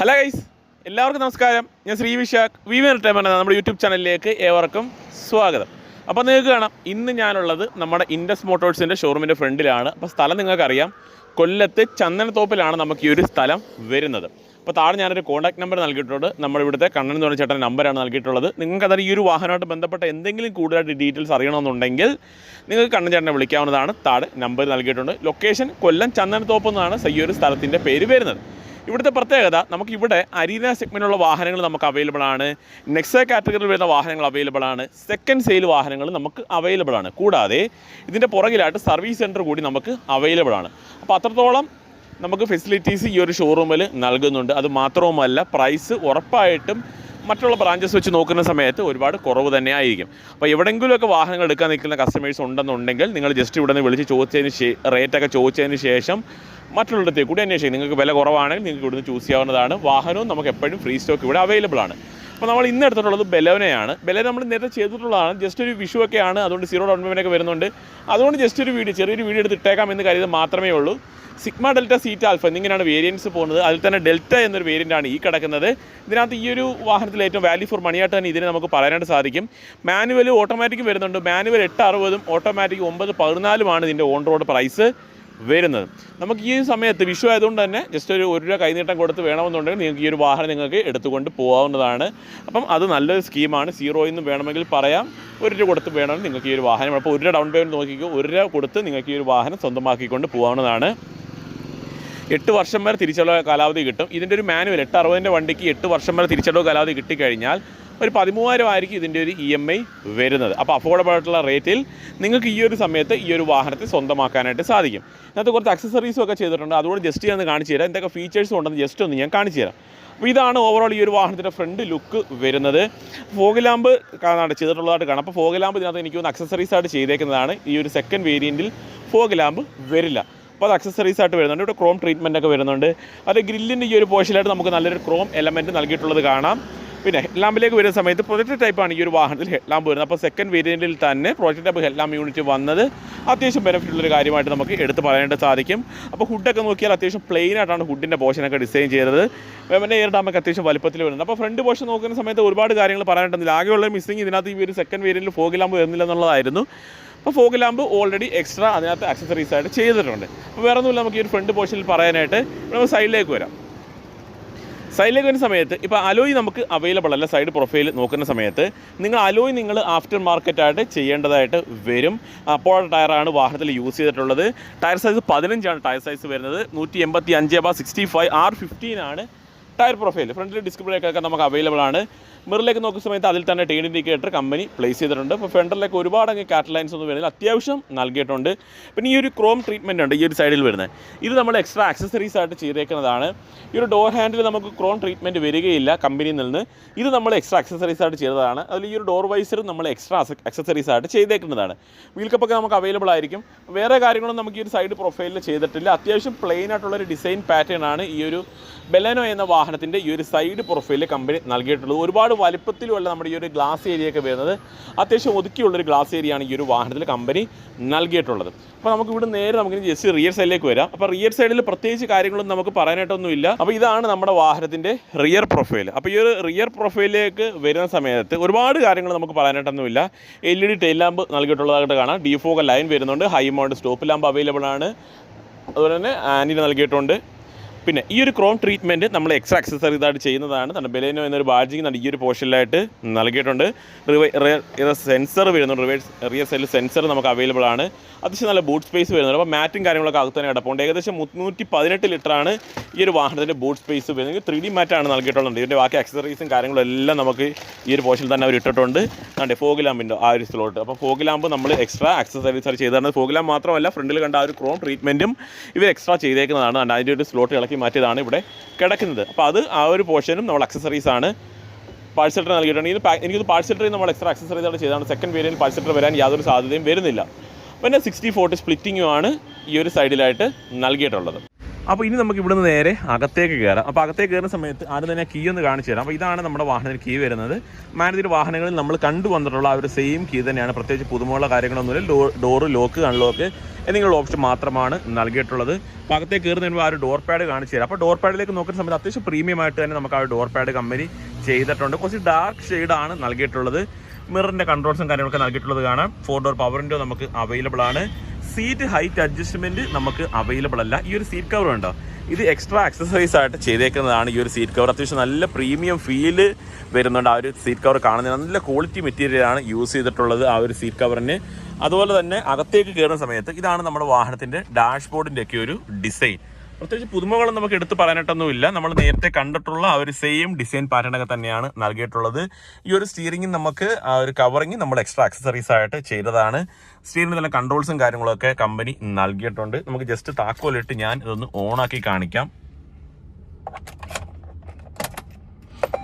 Hello guys എല്ലാവർക്കും നമസ്കാരം. ഞാൻ Sree Vishakh. V V entertainment നമ്മുടെ യൂട്യൂബ് ചാനലിലേക്ക് ഏവർക്കും സ്വാഗതം. അപ്പോൾ നിങ്ങൾക്ക് കാണാം ഇന്ന് ഞാനുള്ളത് നമ്മുടെ ഇൻഡസ് മോട്ടോഴ്സിന്റെ ഷോറൂമിന്റെ ഫ്രണ്ടിലാണ്. അപ്പോൾ സ്ഥലം നിങ്ങൾക്കറിയാം. കൊല്ലത്ത് ചന്ദനത്തോപ്പിലാണ് നമുക്ക് ഈ ഒരു സ്ഥലം വരുന്നത്. അപ്പോൾ താഴെ ഞാനൊരു കോൺടാക്ട് നമ്പർ നൽകിയിട്ടുണ്ട്. നമ്മുടെ ഇവിടുത്തെ കണ്ണൻ പറഞ്ഞ ചേട്ടൻ നമ്പറാണ് നൽകിയിട്ടുള്ളത്. നിങ്ങൾക്ക് അതായത് ഈ ഒരു വാഹനമായിട്ട് ബന്ധപ്പെട്ട എന്തെങ്കിലും കൂടുതലായിട്ട് ഡീറ്റെയിൽസ് അറിയണമെന്നുണ്ടെങ്കിൽ നിങ്ങൾക്ക് കണ്ണൻ ചേട്ടനെ വിളിക്കാവുന്നതാണ്. താഴെ നമ്പർ നൽകിയിട്ടുണ്ട്. ലൊക്കേഷൻ കൊല്ലം ചന്ദനത്തോപ്പ് എന്നാണ് ഈ ഒരു സ്ഥലത്തിന്റെ പേര് വരുന്നത്. ഇവിടുത്തെ പ്രത്യേകത നമുക്ക് ഇവിടെ അരീന സെഗ്മെന്റുള്ള വാഹനങ്ങൾ നമുക്ക് അവൈലബിൾ ആണ്. നെക്സ കാറ്റഗറിയിൽ വരുന്ന വാഹനങ്ങൾ അവൈലബിൾ ആണ്. സെക്കൻഡ് സെയിൽ വാഹനങ്ങൾ നമുക്ക് അവൈലബിൾ ആണ്. കൂടാതെ ഇതിന്റെ പുറകിലായിട്ട് സർവീസ് സെന്റർ കൂടി നമുക്ക് അവൈലബിൾ ആണ്. അപ്പോൾ അത്രത്തോളം നമുക്ക് ഫെസിലിറ്റീസ് ഈ ഒരു ഷോറൂമിൽ നൽകുന്നുണ്ട്. അത് മാത്രവുമല്ല പ്രൈസ് ഉറപ്പായിട്ടും മറ്റുള്ള ബ്രാഞ്ചസ് വെച്ച് നോക്കുന്ന സമയത്ത് ഒരുപാട് കുറവ് തന്നെ ആയിരിക്കും. അപ്പോൾ എവിടെയെങ്കിലുമൊക്കെ വാഹനങ്ങൾ എടുക്കാൻ നിൽക്കുന്ന കസ്റ്റമേഴ്സ് ഉണ്ടെന്നുണ്ടെങ്കിൽ നിങ്ങൾ ജസ്റ്റ് ഇവിടെ നിന്ന് വിളിച്ച് ചോദിച്ചതിന് ശേ റേറ്റൊക്കെ ചോദിച്ചതിന് ശേഷം മറ്റുള്ളിടത്തേക്ക്. കൂടി അന്വേഷിക്കും. നിങ്ങൾക്ക് വില കുറവാണെങ്കിൽ നിങ്ങൾക്ക് ഇവിടുന്ന് ചൂസ് ചെയ്യാവുന്നതാണ്. വാഹനവും നമുക്ക് എപ്പോഴും ഫ്രീ സ്റ്റോക്ക് ഇവിടെ അവൈലബിൾ ആണ്. അപ്പോൾ നമ്മൾ ഇന്ന് എടുത്തിട്ടുള്ളത് ബെലോനയാണ്. ബെലോന നമ്മൾ നേരത്തെ ചെയ്തിട്ടുള്ളതാണ്. ജസ്റ്റ് ഒരു വിഷു ഒക്കെയാണ് അതുകൊണ്ട് സീറോ ഡൗൺ പേയ്മെന്റ് ഒക്കെ വരുന്നുണ്ട്. അതുകൊണ്ട് ജസ്റ്റ് ഒരു വീഡിയോ ചെറിയൊരു വീഡിയോ എടുത്ത് ഇട്ടേക്കാം എന്ന് കരുതി മാത്രമേ ഉള്ളൂ. സിഗ്മ ഡെൽറ്റ സീറ്റ് ആൽഫ എന്നിങ്ങനെയാണ് വേരിയൻസ് പോകുന്നത്. അതിൽ തന്നെ ഡെൽറ്റ എന്നൊരു വേരിയന്റ് ആണ് ഈ കിടക്കുന്നത്. ഇതിനകത്ത് ഈ ഒരു വാഹനത്തിൽ ഏറ്റവും വാല്യൂ ഫോർ മണിയായിട്ട് തന്നെ ഇതിനെ നമുക്ക് പറയാനായിട്ട് സാധിക്കും. മാനുവൽ ഓട്ടോമാറ്റിക് വരുന്നുണ്ട്. മാനുവൽ എട്ട് അറുപതും ഓട്ടോമാറ്റിക് ഒമ്പത് പതിനാലുമാണ് ഇതിന്റെ ഓൺ റോഡ് പ്രൈസ് വരുന്നത്. നമുക്ക് ഈ സമയത്ത് വിഷു ആയതുകൊണ്ട് തന്നെ ജസ്റ്റ് ഒരു ഒരു രൂപ കൈനീട്ടം കൊടുത്ത് വേണമെന്നുണ്ടെങ്കിൽ നിങ്ങൾക്ക് ഈ ഒരു വാഹനം നിങ്ങൾക്ക് എടുത്തുകൊണ്ട് പോകാവുന്നതാണ്. അപ്പം അത് നല്ലൊരു സ്കീമാണ് സീറോയിൽ നിന്ന് വേണമെങ്കിൽ പറയാം. ഒരു രൂപ കൊടുത്ത് വേണമെങ്കിൽ നിങ്ങൾക്ക് ഈ ഒരു വാഹനം അപ്പോൾ ഒരു രൂപ ഡൗൺ പേയ്മെന്റ് നോക്കിക്കോ. ഒരു രൂപ കൊടുത്ത് നിങ്ങൾക്ക് ഈ ഒരു വാഹനം സ്വന്തമാക്കിക്കൊണ്ട് പോകാവുന്നതാണ്. എട്ട് വർഷം വരെ തിരിച്ചടവ് കാലാവധി കിട്ടും. ഇതിന്റെ ഒരു മാനുവൽ എട്ട് അറുപതിന്റെ വണ്ടിക്ക് എട്ട് വർഷം വരെ തിരിച്ചടവ് കാലാവധി കിട്ടിക്കഴിഞ്ഞാൽ ഒരു പതിമൂവായിരം ആയിരിക്കും ഇതിന്റെ ഒരു ഇ എം ഐ വരുന്നത്. അപ്പോൾ അഫോർഡബിൾ ആയിട്ടുള്ള റേറ്റിൽ നിങ്ങൾക്ക് ഈ ഒരു സമയത്ത് ഈ ഒരു വാഹനത്തെ സ്വന്തമാക്കാനായിട്ട് സാധിക്കും. ഇതിനകത്ത് കുറച്ച് അക്സസറീസും ഒക്കെ ചെയ്തിട്ടുണ്ട്. അതുകൊണ്ട് ജസ്റ്റ് ഞാൻ കാണിച്ചു തരാം. എന്തൊക്കെ ഫീച്ചേഴ്സും ഉണ്ടെന്ന് ജസ്റ്റ് ഒന്ന് ഞാൻ കാണിച്ചു തരാം. അപ്പോൾ ഇതാണ് ഓവറോൾ ഈ ഒരു വാഹനത്തിന്റെ ഫ്രണ്ട് ലുക്ക് വരുന്നത്. ഫോഗ് ലാമ്പ് ചെയ്തിട്ടുള്ളതായിട്ട് കാണാം. അപ്പോൾ ഫോഗ് ലാമ്പ് ഇതിനകത്ത് എനിക്ക് ഒന്ന് അക്സസറീസ് ആയിട്ട് ചെയ്തേക്കുന്നതാണ്. ഈ ഒരു സെക്കൻഡ് വേരിയന്റിൽ ഫോഗ് ലാമ്പ് വരില്ല. അപ്പോൾ അത് അക്സസറീസ് ആയിട്ട് വരുന്നുണ്ട്. ഇവിടെ ക്രോം ട്രീറ്റ്മെന്റ് ഒക്കെ വരുന്നുണ്ട്. അത് ഗ്രില്ലിന്റെ ഈ ഒരു പോർഷനിലായിട്ട് നമുക്ക് നല്ലൊരു ക്രോം എലമെന്റ് നൽകിയിട്ടുള്ളത് കാണാം. പിന്നെ ഹെഡ് ലാമ്പിലേക്ക് വരുന്ന സമയത്ത് പ്രൊജക്ട് ടൈപ്പാണ് ഈ ഒരു വാഹനത്തിൽ ഹെഡ് ലാമ്പ് വരുന്നത്. അപ്പോൾ സെക്കൻഡ് വേരിയന്റിൽ തന്നെ project type head lamp unit വന്നത് അത്യാവശ്യം ബെനിഫിറ്റ് ഉള്ളൊരു കാര്യമായിട്ട് നമുക്ക് എടുത്ത് പറയേണ്ടത് സാധിക്കും. അപ്പോൾ ഹുഡൊക്കെ നോക്കിയാൽ അത്യാവശ്യം പ്ലെയിൻ ആയിട്ടാണ് ഹുഡിന്റെ പോർഷനൊക്കെ ഡിസൈൻ ചെയ്തത്. വേമന്റെ എയർ ഡാമൊക്കെ അത്യാവശ്യം വലുപ്പത്തിൽ വരുന്നത് അപ്പോൾ ഫ്രണ്ട് പോർഷൻ നോക്കുന്ന സമയത്ത് ഒരുപാട് കാര്യങ്ങൾ പറയാനായിട്ടൊന്നുമില്ല ആകെയുള്ള മിസ്സിങ് ഇതിനകത്ത് ഈ ഒരു സെക്കൻഡ് വേരിയന്റിൽ ഫോഗ് ലാമ്പ് വരുന്നില്ല എന്നുള്ളതായിരുന്നു. അപ്പോൾ ഫോഗ് ലാമ്പ് ഓൾറെഡി എക്സ്ട്രാ അതിനകത്ത് ആക്സസറീസ് ആയിട്ട് ചെയ്തിട്ടുണ്ട്. അപ്പോൾ വേറെ ഒന്നുമില്ല നമുക്ക് ഈ ഒരു ഫ്രണ്ട് പോർഷനിൽ പറയാനായിട്ട്. നമ്മൾ സൈഡിലേക്ക് വരാം. സൈഡിലേക്ക് വരുന്ന സമയത്ത് ഇപ്പോൾ അലോയ് നമുക്ക് അവൈലബിൾ അല്ല സൈഡ് പ്രൊഫൈൽ നോക്കുന്ന സമയത്ത്. നിങ്ങൾ അലോയ് നിങ്ങൾ ആഫ്റ്റർ മാർക്കറ്റായിട്ട് ചെയ്യേണ്ടതായിട്ട് വരും. അപ്പോൾ ടയറാണ് വാഹനത്തിൽ യൂസ് ചെയ്തിട്ടുള്ളത്. ടയർ സൈസ് പതിനഞ്ചാണ് ടയർ സൈസ് വരുന്നത്. നൂറ്റി എൺപത്തി അഞ്ച് ബാ സിക്സ്റ്റി ഫൈവ് ആർ ഫിഫ്റ്റീൻ ആണ് ടയർ പ്രൊഫൈൽ ഫ്രണ്ടിൽ ഡിസ്ക് ബ്രേക്കൊക്കെ നമുക്ക് അവൈലബിൾ ആണ്. മിററിലേക്ക് നോക്കുന്ന സമയത്ത് അതിൽ തന്നെ ടേൺ ഇൻഡിക്കേറ്റർ കമ്പനി പ്ലേസ് ചെയ്തിട്ടുണ്ട്. അപ്പോൾ ഫ്രണ്ടറിലേക്ക് ഒരുപാട് അങ്ങ് കാറ്റലൈൻസ് ഒന്നും വരുന്നില്ല അത്യാവശ്യം നൽകിയിട്ടുണ്ട്. പിന്നെ ഈ ഒരു ക്രോം ട്രീറ്റ്മെന്റ് ഉണ്ട് ഈ ഒരു സൈഡിൽ വരുന്നത്. ഇത് നമ്മൾ എക്സ്ട്രാ ആക്സസറീസ് ആയിട്ട് ചെയ്തേക്കുന്നതാണ്. ഈ ഒരു ഡോർ ഹാൻഡിൽ നമുക്ക് ക്രോം ട്രീറ്റ്മെന്റ് വരികയില്ല കമ്പനിയിൽ നിന്ന്. ഇത് നമ്മൾ എക്സ്ട്രാ ആക്സസറീസ് ആയിട്ട് ചെയ്തതാണ്. അതിൽ ഈ ഒരു ഡോർ വൈസറും നമ്മൾ എക്സ്ട്രാ ആക്സസറീസ് ആയിട്ട് ചെയ്തേക്കുന്നതാണ്. വീൽ കപ്പൊക്കെ നമുക്ക് അവൈലബിൾ ആയിരിക്കും. വേറെ കാര്യങ്ങളും നമുക്ക് ഈ ഒരു സൈഡ് പ്രൊഫൈലിൽ ചെയ്തിട്ടില്ല. അത്യാവശ്യം പ്ലെയിൻ ആയിട്ടുള്ള ഒരു ഡിസൈൻ പാറ്റേൺ ആണ് ഈ ഒരു ബെലനോ എന്ന വാഹനത്തിന്റെ ഈ ഒരു സൈഡ് പ്രൊഫൈലിൽ കമ്പനി നൽകിയിട്ടുള്ളത്. ഒരുപാട് വലിപ്പത്തിലുമല്ല നമ്മുടെ ഈ ഒരു ഗ്ലാസ് ഏരിയയൊക്കെ വരുന്നത് അത്യാവശ്യം ഒതുക്കിയുള്ളൊരു ഗ്ലാസ് ഏരിയയാണ് ഈ ഒരു വാഹനത്തിൽ കമ്പനി നൽകിയിട്ടുള്ളത്. അപ്പോൾ നമുക്ക് ഇവിടെ നേരെ നമുക്ക് ജസ്റ്റ് റിയർ സൈഡിലേക്ക് വരാം. അപ്പോൾ റിയർ സൈഡിൽ പ്രത്യേകിച്ച് കാര്യങ്ങളൊന്നും നമുക്ക് പറയാനായിട്ടൊന്നുമില്ല. അപ്പോൾ ഇതാണ് നമ്മുടെ വാഹനത്തിന്റെ റിയർ പ്രൊഫൈൽ അപ്പോൾ ഈ ഒരു റിയർ പ്രൊഫൈലിലേക്ക് വരുന്ന സമയത്ത് ഒരുപാട് കാര്യങ്ങൾ നമുക്ക് പറയാനായിട്ടൊന്നുമില്ല. L E D tail lamp നൽകിയിട്ടുള്ളതായിട്ട് കാണാം. ഡി ഫോക ലൈൻ വരുന്നുണ്ട്. High mount stop lamp available ആണ്. അതുപോലെ തന്നെ ആന്റിന് നൽകിയിട്ടുണ്ട്. പിന്നെ ഈ ഒരു ക്രോം ട്രീറ്റ്മെന്റ് നമ്മൾ എക്സ്ട്രാ അക്സസറി ഇതായിട്ട് ചെയ്യുന്നതാണ്. നമ്മുടെ ബെലേനോ എന്നൊരു ബാഡ്ജിങ് നമ്മുടെ ഈ ഒരു പോർഷനിലായിട്ട് നൽകിയിട്ടുണ്ട്. സെൻസർ വരുന്നുണ്ട്. റിവേഴ്സ് റിയർ സൈഡിൽ സെൻസർ നമുക്ക് അവൈലബിൾ ആണ്. അത്യാവശ്യം നല്ല ബൂട്ട് സ്പേസ് വരുന്നുണ്ട്. അപ്പോൾ മാറ്റും കാര്യങ്ങളൊക്കെ അകത്ത് തന്നെ കിടപ്പുണ്ട്. ഏകദേശം മുന്നൂറ്റി പതിനെട്ട് ലിറ്ററാണ് ഈ ഒരു വാഹനത്തിന്റെ ബൂട്ട് സ്പേസ് വരുന്നത്. ത്രീ ഡി മാറ്റാണ് നൽകിയിട്ടുള്ളത്. ഇതിന്റെ ബാക്കി അക്സസറീസും കാര്യങ്ങളും എല്ലാം നമുക്ക് ഈ ഒരു പോർഷനിൽ തന്നെ അവർ ഇട്ടിട്ടുണ്ട്. അതെ ഫോഗ് ലാമ്പിന്റെ ആ ഒരു സ്ലോട്ട് അപ്പോൾ ഫോഗ് ലാമ്പ് നമ്മൾ എക്സ്ട്രാ അക്സസറീസ് ചെയ്തതാണ്. ഫോഗ് ലാമ്പ് മാത്രമല്ല ഫ്രണ്ടിൽ കണ്ട ആ ഒരു ക്രോം ട്രീറ്റ്മെന്റും ഇവർ എക്സ്ട്രാ ചെയ്തേക്കുന്നതാണ്. അതിന്റെ ഒരു സ്ലോട്ട് ഇളക്കി മാറ്റിയതാണ് ഇവിടെ കിടക്കുന്നത്. അപ്പോൾ അത് ആ ഒരു പോർഷനും നമ്മൾ അക്സസറീസ് ആണ് പാഴ്സെറ്റർ നൽകിയിട്ടുണ്ട്. ഇത് പാ- പാഴ്സൽ പാഴ്സെറ്ററിൽ നമ്മൾ എക്സ്ട്രാ അക്സസറീസ് അവിടെ ചെയ്തതാണ്. സെക്കൻഡ് വേരിയന്റ് പാഴ്സെറ്റർ വരാൻ യാതൊരു സാധ്യതയും വരുന്നില്ല. പിന്നെ സിക്സ്റ്റി ഫോർട്ടി സ്പ്ലിറ്റിങ്ങുമാണ് ഈ ഒരു സൈഡിലായിട്ട് നൽകിയിട്ടുള്ളത്. അപ്പോൾ ഇനി നമുക്ക് ഇവിടുന്ന് നേരെ അകത്തേക്ക് കയറാം അപ്പോൾ അകത്തേക്ക് കയറുന്ന സമയത്ത് ആദ്യം തന്നെ കീ ഒന്ന് കാണിച്ചു തരാം. അപ്പോൾ ഇതാണ് നമ്മുടെ വാഹനത്തിന് കീ വരുന്നത്. മാരുതിയുടെ വാഹനങ്ങളിൽ നമ്മൾ കണ്ടു വന്നിട്ടുള്ള ആ ഒരു സെയിം കീ തന്നെയാണ്. പ്രത്യേകിച്ച് പുതുമുള്ള കാര്യങ്ങളൊന്നുമില്ല. ഡോറ് ലോക്ക് അൺലോക്ക് എന്നിങ്ങനെയുള്ള ഓപ്ഷൻ മാത്രമാണ് നൽകിയിട്ടുള്ളത്. അപ്പോൾ അകത്തേക്ക് കയറുന്നതിന് ആ ഒരു ഡോർ പാഡ് കാണിച്ചു തരാം. അപ്പോൾ ഡോർ പാഡിലേക്ക് നോക്കുന്ന സമയത്ത് അത്യാവശ്യം പ്രീമിയം ആയിട്ട് തന്നെ നമുക്ക് ആ ഡോർ പാഡ് കമ്പനി ചെയ്തിട്ടുണ്ട്. കുറച്ച് ഡാർക്ക് ഷെയ്ഡാണ് നൽകിയിട്ടുള്ളത്. മിററിന്റെ കൺട്രോൾസും കാര്യങ്ങളൊക്കെ നൽകിയിട്ടുള്ളത് കാണാം. ഫോർ ഡോർ പവർ വിൻഡോ നമുക്ക് അവൈലബിൾ ആണ്. സീറ്റ് ഹൈറ്റ് അഡ്ജസ്റ്റ്മെന്റ് നമുക്ക് അവൈലബിൾ അല്ല. ഈ ഒരു സീറ്റ് കവർ ഉണ്ടോ? ഇത് എക്സ്ട്രാ എക്സസൈസ് ആയിട്ട് ചെയ്തേക്കുന്നതാണ് ഈ ഒരു സീറ്റ് കവർ അത്യാവശ്യം നല്ല പ്രീമിയം ഫീൽ വരുന്നുണ്ട് ആ ഒരു സീറ്റ് കവർ കാണുന്നത് നല്ല ക്വാളിറ്റി മെറ്റീരിയലാണ് യൂസ് ചെയ്തിട്ടുള്ളത് ആ ഒരു സീറ്റ് കവറിന് അതുപോലെ തന്നെ അകത്തേക്ക് കയറുന്ന സമയത്ത് ഇതാണ് നമ്മുടെ വാഹനത്തിന്റെ ഡാഷ്ബോർഡിന്റെ ഒക്കെ ഒരു ഡിസൈൻ പ്രത്യേകിച്ച് പുതുമകളൊന്നും നമുക്ക് എടുത്ത് പറയാനായിട്ടൊന്നുമില്ല. നമ്മൾ നേരത്തെ കണ്ടിട്ടുള്ള ആ ഒരു സെയിം ഡിസൈൻ പാറ്റേണൊക്കെ തന്നെയാണ് നൽകിയിട്ടുള്ളത്. ഈ ഒരു സ്റ്റിയറിംഗ് നമുക്ക് ആ ഒരു കവറിങ് നമ്മൾ എക്സ്ട്രാ അക്സസറീസ് ആയിട്ട് ചെയ്തതാണ്. സ്റ്റിയറിംഗ് തന്നെ കൺട്രോൾസും കാര്യങ്ങളൊക്കെ കമ്പനി നൽകിയിട്ടുണ്ട്. നമുക്ക് ജസ്റ്റ് താക്കോലിട്ട് ഞാൻ ഇതൊന്ന് ഓണാക്കി കാണിക്കാം.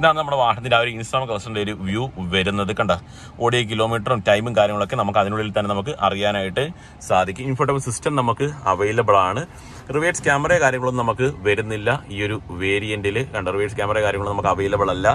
ഇതാണ് നമ്മുടെ വാഹനത്തിന്റെ ആ ഒരു ഇൻസ്റ്റാൾ ക്ലസ്റ്ററിന്റെ ഒരു വ്യൂ വരുന്നത്. കണ്ട? ഓടിയ കിലോമീറ്ററും ടൈമും കാര്യങ്ങളൊക്കെ നമുക്ക് അതിനുള്ളിൽ തന്നെ നമുക്ക് അറിയാനായിട്ട് സാധിക്കും. ഇൻഫോർട്ടബിൾ സിസ്റ്റം നമുക്ക് അവൈലബിൾ ആണ്. റിവേഴ്സ് ക്യാമറ കാര്യങ്ങളൊന്നും നമുക്ക് വരുന്നില്ല. ഈ ഒരു വേരിയന്റിൽ കണ്ട? റിവേഴ്സ് ക്യാമറ കാര്യങ്ങളും നമുക്ക് അവൈലബിൾ അല്ല.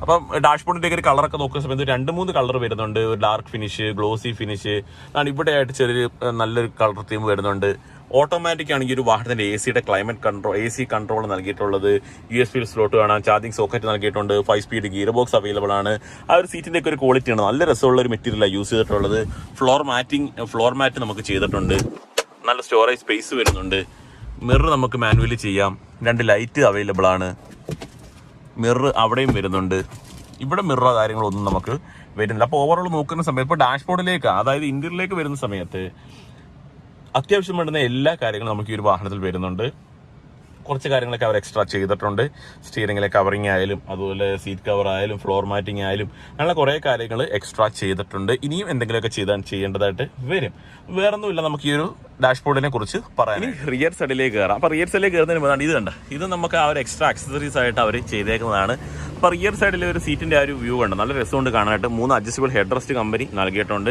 അപ്പം ഡാഷ്ബോർഡിന്റെ ഒരു കളറൊക്കെ നോക്കുന്ന സമയത്ത് രണ്ട് മൂന്ന് കളർ വരുന്നുണ്ട്. ഒരു ഡാർക്ക് ഫിനിഷ് ഗ്ലോസി ഫിനിഷ് ആണ് ഇവിടെ ആയിട്ട് ചെറിയൊരു നല്ലൊരു കളർ തീം വരുന്നുണ്ട്. ഓട്ടോമാറ്റിക് ആണ് ഈ ഒരു വാഹനത്തിന്റെ എ സിയുടെ climate control A C control നൽകിയിട്ടുള്ളത്. യു എസ് പി സ്ലോട്ട് കാണാം. ചാർജിങ് സോക്കറ്റ് നൽകിയിട്ടുണ്ട്. Five speed gear box available ആണ്. ആ ഒരു സീറ്റിന്റെ ഒക്കെ ഒരു ക്വാളിറ്റി ആണ്. നല്ല രസമുള്ള ഒരു മെറ്റീരിയലാണ് യൂസ് ചെയ്തിട്ടുള്ളത്. ഫ്ലോർ മാറ്റിംഗ് ഫ്ലോർ മാറ്റ് നമുക്ക് ചെയ്തിട്ടുണ്ട്. നല്ല സ്റ്റോറേജ് സ്പേസ് വരുന്നുണ്ട്. മിറർ നമുക്ക് മാനുവലി ചെയ്യാം. രണ്ട് ലൈറ്റ് അവൈലബിൾ ആണ്. മിറർ അവിടെയും വരുന്നുണ്ട്. ഇവിടെ മിററോ കാര്യങ്ങളൊന്നും നമുക്ക് വരുന്നില്ല. അപ്പോൾ ഓവറോൾ നോക്കുന്ന സമയത്ത് ഇപ്പോൾ ഡാഷ്ബോർഡിലേക്ക് അതായത് ഇന്ത്യയിലേക്ക് വരുന്ന സമയത്ത് അത്യാവശ്യം വേണ്ടുന്ന എല്ലാ കാര്യങ്ങളും നമുക്ക് ഈ ഒരു വാഹനത്തിൽ വരുന്നുണ്ട്. കുറച്ച് കാര്യങ്ങളൊക്കെ അവർ എക്സ്ട്രാ ചെയ്തിട്ടുണ്ട്. സ്റ്റിയറിംഗിലെ കവറിങ് ആയാലും അതുപോലെ സീറ്റ് കവർ ആയാലും ഫ്ലോർ മാറ്റിംഗ് ആയാലും അങ്ങനെ കുറേ കാര്യങ്ങൾ എക്സ്ട്രാ ചെയ്തിട്ടുണ്ട്. ഇനിയും എന്തെങ്കിലുമൊക്കെ ചെയ്താൽ ചെയ്യേണ്ടതായിട്ട് വരും. വേറൊന്നുമില്ല നമുക്ക് ഈ ഒരു ഡാഷ്ബോർഡിനെ കുറിച്ച് പറയാം റിയർ സൈഡിലേക്ക് കയറാം. അപ്പോൾ റിയർ സൈഡിലേക്ക് കയറുന്നതിന് മുമ്പാണ് ഇത് കണ്ട ഇത് നമുക്ക് ആ ഒരു എക്സ്ട്രാ അക്സസറീസ് ആയിട്ട് അവർ ചെയ്തേക്കുന്നതാണ്. അപ്പോൾ റിയർ സൈഡിലെ ഒരു സീറ്റിന്റെ ആ ഒരു വ്യൂ ഉണ്ട് നല്ല രസമുണ്ട് കാണാനായിട്ട്. മൂന്ന് അഡ്ജസ്റ്റബിൾ ഹെഡ് റെസ്റ്റ് കമ്പനി നൽകിയിട്ടുണ്ട്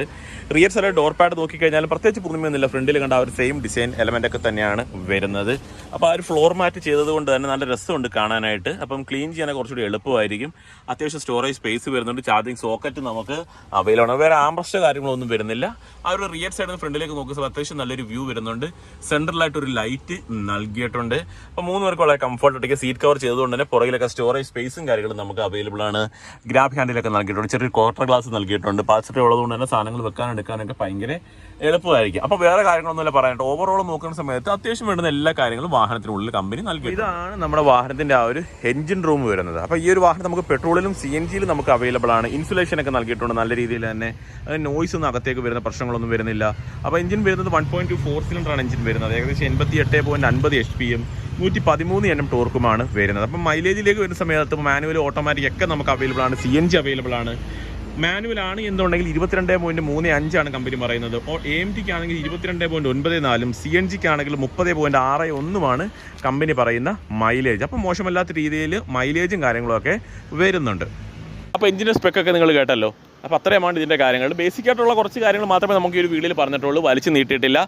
റിയർ സൈഡ് ഡോർ പാഡ് നോക്കിക്കഴിഞ്ഞാൽ പ്രത്യേകിച്ച് പുതുമയൊന്നുമില്ല. ഫ്രണ്ടിൽ കണ്ട ആ ഒരു സെയിം ഡിസൈൻ എലമെന്റ് ഒക്കെ തന്നെയാണ് വരുന്നത്. അപ്പോൾ ആ ഒരു ഫ്ലോർ മാറ്റ് ചെയ്തതുകൊണ്ട് തന്നെ നല്ല രസമുണ്ട് കാണാനായിട്ട്. അപ്പം ക്ലീൻ ചെയ്യാൻ കുറച്ചുകൂടി എളുപ്പമായിരിക്കും. അത്യാവശ്യം സ്റ്റോറേജ് സ്പേസ് വരുന്നുണ്ട്. ചാർജിങ് സോക്കറ്റ് നമുക്ക് അവൈലബിൾ ആണ്. വേറെ ആംബ്രസ്റ്റ് കാര്യങ്ങളൊന്നും വരുന്നില്ല. ആ ഒരു റിയർ സൈഡിൽ നിന്ന് ഫ്രണ്ടിലേക്ക് നോക്കുമ്പോൾ അത്യാവശ്യം നല്ലൊരു വ്യൂ വരുന്നുണ്ട്. സെൻട്രലായിട്ട് ഒരു ലൈറ്റ് നൽകിയിട്ടുണ്ട്. അപ്പോൾ മൂന്ന് പേർക്ക് വളരെ കംഫർട്ട് ആയിട്ട് സീറ്റ് കവർ ചെയ്തുകൊണ്ട് തന്നെ പുറകിലൊക്കെ സ്റ്റോറേജ് സ്പേസും കാര്യങ്ങളും നമുക്ക് അവൈലബിൾ ആണ്. ഗ്രാബ് ഹാൻഡിലൊക്കെ നൽകിയിട്ടുണ്ട്. ചെറിയ ക്വാർട്ടർ ഗ്ലാസ് നൽകിയിട്ടുണ്ട്. പാച്ചറി ഉള്ളതുകൊണ്ട് തന്നെ സാധനങ്ങൾ വെക്കാൻ എടുക്കാനൊക്കെ ഭയങ്കര എളുപ്പമായിരിക്കും. അപ്പോൾ വേറെ കാര്യങ്ങളൊന്നുമില്ല പറയാനായിട്ട് ഓവറോൾ നോക്കുന്ന സമയത്ത് അത്യാവശ്യം വേണ്ടുന്ന എല്ലാ കാര്യങ്ങളും വാഹനത്തിനുള്ളിൽ കമ്പനി നൽകി ഇതാണ് നമ്മുടെ വാഹനത്തിന്റെ ആ ഒരു എഞ്ചിൻ റൂം വരുന്നത്. അപ്പോൾ ഈ ഒരു വാഹനം നമുക്ക് പെട്രോളിലും സി എൻ ജിയിലും നമുക്ക് അവൈലബിൾ ആണ്. ഇൻസുലേഷൻ ഒക്കെ നൽകിയിട്ടുണ്ട് നല്ല രീതിയിൽ തന്നെ. നോയ്സ് ഒന്നും അകത്തേക്ക് വരുന്ന പ്രശ്നങ്ങളൊന്നും വരുന്നില്ല. അപ്പോൾ എഞ്ചിൻ വരുന്നത് വൺ പോയിന്റ് ടു ഫോർ സിലിണ്ടറാണ് എഞ്ചിൻ വരുന്നത്. ഏകദേശം എൺപത്തി എട്ട് പോയിന്റ് അൻപത് എച്ച് പിയും നൂറ്റി പതിമൂന്ന് എണ്ണം ടോർക്കുമാണ് വരുന്നത്. അപ്പം മൈലേജിലേക്ക് വരുന്ന സമയത്ത് മാനുവൽ ഓട്ടോമാറ്റിക് ഒക്കെ നമുക്ക് അവൈലബിൾ ആണ്. സി എൻ ജി അവൈലബിൾ ആണ്. മാനുവൽ ആണ് എന്നുണ്ടെങ്കിൽ ഇരുപത്തിരണ്ട് പോയിന്റ് മൂന്ന് അഞ്ചാണ് കമ്പനി പറയുന്നത്. എം ടിക്ക് ആണെങ്കിൽ ഇരുപത്തിരണ്ട് പോയിന്റ് ഒൻപത് നാലും സി എൻ ജിക്ക് ആണെങ്കിൽ മുപ്പത് പോയിന്റ് ആറ് ഒന്നുമാണ് കമ്പനി പറയുന്ന മൈലേജ് അപ്പം മോശമല്ലാത്ത രീതിയിൽ മൈലേജും കാര്യങ്ങളൊക്കെ വരുന്നുണ്ട്. അപ്പോൾ എഞ്ചിന്റെ സ്പെക്കൊക്കെ നിങ്ങൾ കേട്ടല്ലോ? അപ്പോൾ അത്രയുമാണ് ഇതിന്റെ കാര്യങ്ങൾ. ബേസിക് ആയിട്ടുള്ള കുറച്ച് കാര്യങ്ങൾ മാത്രമേ നമുക്ക് ഈ ഒരു വീഡിയോയിൽ പറഞ്ഞിട്ടുള്ളൂ. വലിച്ചു നീട്ടിയിട്ടില്ല.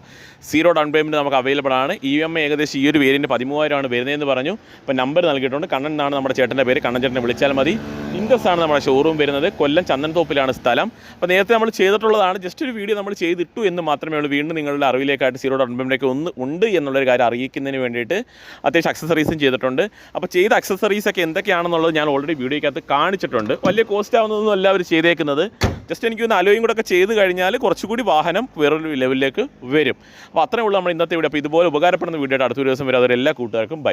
സീറോ ഡൗൺ പേയ്മെന്റ് നമുക്ക് അവൈലബിൾ ആണ്. ഇ എം ഐ ഏകദേശം ഈ ഒരു വേരിയന്റ് പതിമൂവായിരമാണ് വരുന്നതെന്ന് പറഞ്ഞു. അപ്പോൾ നമ്പർ നൽകിയിട്ടുണ്ട്. കണ്ണൻ എന്നാണ് നമ്മുടെ ചേട്ടന്റെ പേര്. കണ്ണൻ ചേട്ടനെ വിളിച്ചാൽ മതി. ഇൻഡസ് ആണ് നമ്മുടെ ഷോറൂം വരുന്നത്. കൊല്ലം ചന്ദൻതോപ്പിലാണ് സ്ഥലം. അപ്പോൾ നേരത്തെ നമ്മൾ ചെയ്തിട്ടുള്ളതാണ്. ജസ്റ്റ് ഒരു വീഡിയോ നമ്മൾ ചെയ്തിട്ടു എന്ന് മാത്രമേ ഉള്ളൂ. വീണ്ടും നിങ്ങളുടെ അറിവിലേക്കായിട്ട് സീറോ ഡൗൺ പേയ്മെന്റൊക്കെ ഒന്ന് ഉണ്ട് എന്നുള്ളൊരു കാര്യം അറിയിക്കുന്നതിന് വേണ്ടിയിട്ട് അത്യാവശ്യം അക്സസറീസും ചെയ്തിട്ടുണ്ട്. അപ്പോൾ ചെയ്ത അക്സസറീസൊക്കെ എന്തൊക്കെയാണെന്നുള്ളത് ഞാൻ ഓൾറെഡി വീഡിയോയ്ക്കകത്ത് കാണിച്ചിട്ടുണ്ട്. വലിയ കോസ്റ്റ് ആവുന്നതൊന്നും അല്ല അവർ ചെയ്തേക്കുന്നത്. ജസ്റ്റ് എനിക്ക് ഒന്ന് അലോയും കൂടെ ഒക്കെ ചെയ്ത് കഴിഞ്ഞാൽ കുറച്ചുകൂടി വാഹനം വേറൊരു ലെവലിലേക്ക് വരും. അപ്പോൾ അത്രേ ഉള്ളൂ നമ്മൾ ഇന്നത്തെ വീഡിയോ അപ്പോൾ ഇതുപോലെ ഉപകാരപ്പെടുന്ന വീഡിയോ ആയിട്ട് അടുത്ത ഒരു ദിവസം വരെ. അതൊരു എല്ലാ കൂട്ടുകാർക്കും ബൈ